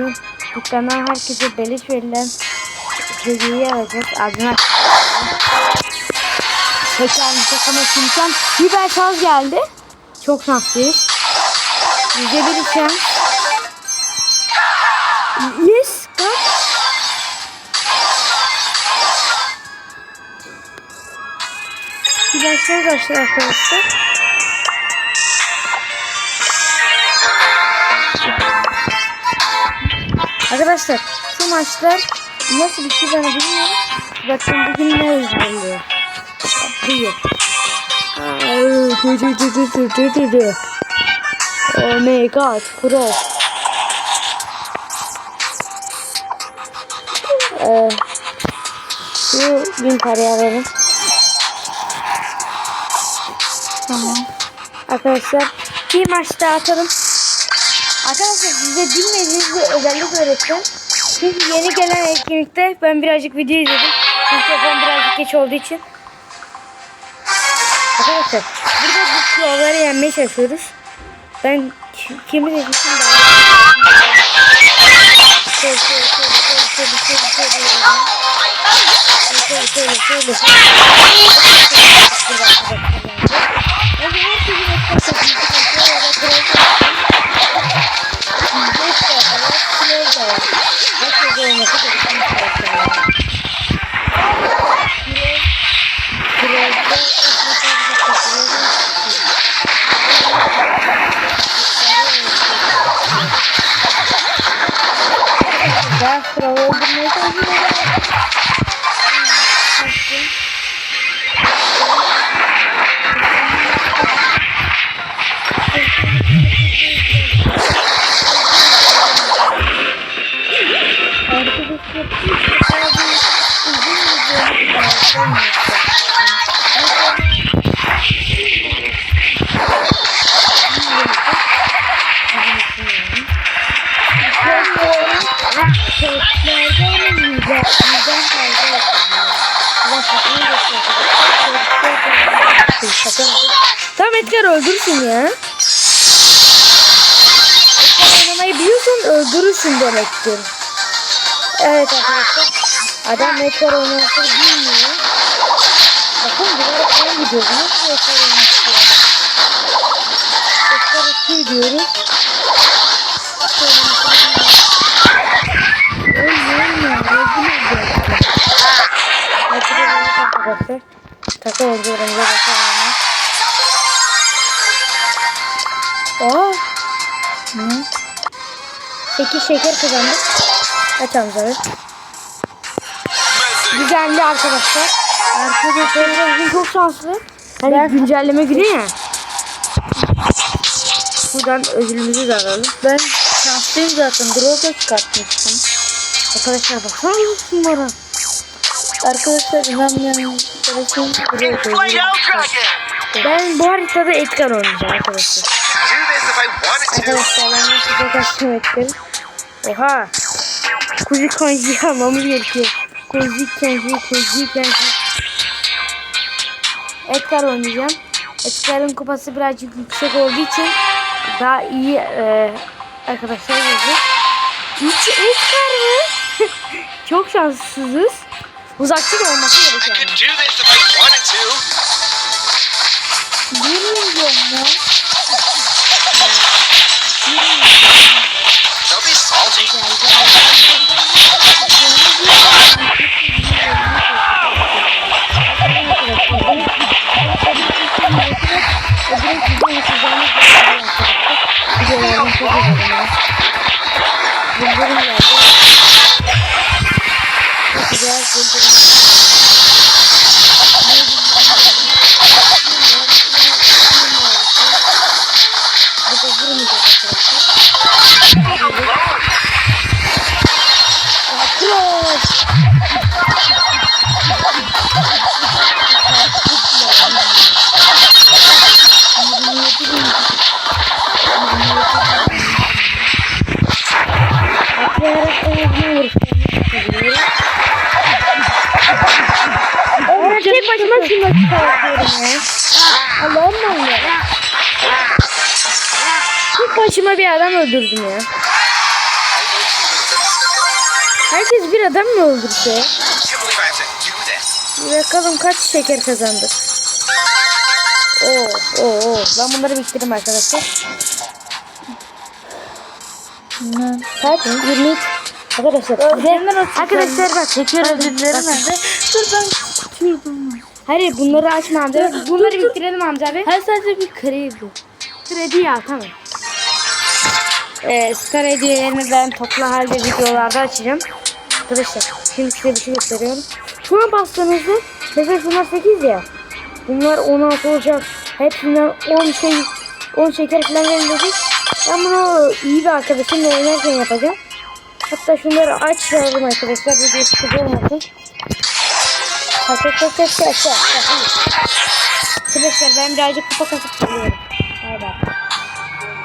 Şu dükkandan herkese beleş verilen hediyeyi alacağız. Abime Tekerimize kamaşırken biber saz geldi. Çok şanslıyız. Yüzde bir şans. Yes. Bak. Biber saz arkadaşlar. Arkadaşlar şu maçlar nasıl bir şey ben bilmiyorum. Bakın bugün ne izleniyor. Buyur. Oh my god, pro. Ee, şu bin paraya verin. Tamam. Arkadaşlar bir maç daha atalım. Arkadaşlar size bilmediğiniz bir özellik öğreteceğim. Çünkü yeni gelen etkinlikte ben birazcık video izledim. Ben birazcık geç olduğu için. Arkadaşlar burada bu kuralları yenmeye çalışıyoruz. Ben ki- kimi seçmişim daha da var. Nasıl olması da ikinci taraftan var. Biraz, biraz da Tamam Edgar öldürsün ya. Oynamayı biliyorsan öldürürsün demektir. Evet arkadaşlar. Adam Edgar oynamayı bilmiyor gidiyoruz. Nasıl yapıyoruz? Doktora gidiyoruz. arkadaşlar. Takı oyuncularımıza bakalım. Aa! Ne? 8 şeker kazandık. Açalım zarı. Güzeldi arkadaşlar. Arkadaşlar bugün çok şanslı. Hani güncelleme günü ya. Buradan ödülümüzü de alalım. Ben şanslıyım zaten. Droga çıkartmıştım. Arkadaşlar bakar mısın bana? Arkadaşlar inanmayan arkadaşım dragon! Ben bu haritada Edgar oynayacağım arkadaşlar. Arkadaşlar ben de size kaçtım Edgar'ı. Oha. Kuzu kanji almamız gerekiyor. Kuzu kanji, kuzu kanji. Edgar oynayacağım. Edgar'ın kupası birazcık yüksek olduğu için daha iyi e, arkadaşlar yazıyor. Hiç Edgar mı? Çok şanssızız. Uzakçı da olması gerekiyor. Bilmiyorum ya. Bye. Başıma şuna çıkartıyorum ya. Allah'ım ben ya. Tek başıma bir adam öldürdüm ya. Herkes bir adam mı öldürse? Bakalım kaç şeker kazandık. Oo, oo, oo. Ben bunları bitirdim arkadaşlar. Kaç? 23. Arkadaşlar arkadaşlar bak çekiyor özür dilerim. Dur ben tutuyordum. Hayır bunları açma amca. Bunları bitirelim amca abi. Her sadece bir kredi. Kredi ya tamam. Ee, star hediyelerini ben toplu halde videolarda açacağım. Arkadaşlar şimdi size bir şey gösteriyorum. Şuna bastığınızda mesela şunlar 8 ya. Bunlar 16 olacak. Hepsinden 10 şey 10 şeker falan verin dedik. Ben bunu iyi bir arkadaşımla oynarken yapacağım. Hatta şunları açalım arkadaşlar. Video sıkıcı olmasın. Kaç kaç kaç kaç kaç kaç. Arkadaşlar ben birazcık kupa kasıp geliyorum. Bay bay.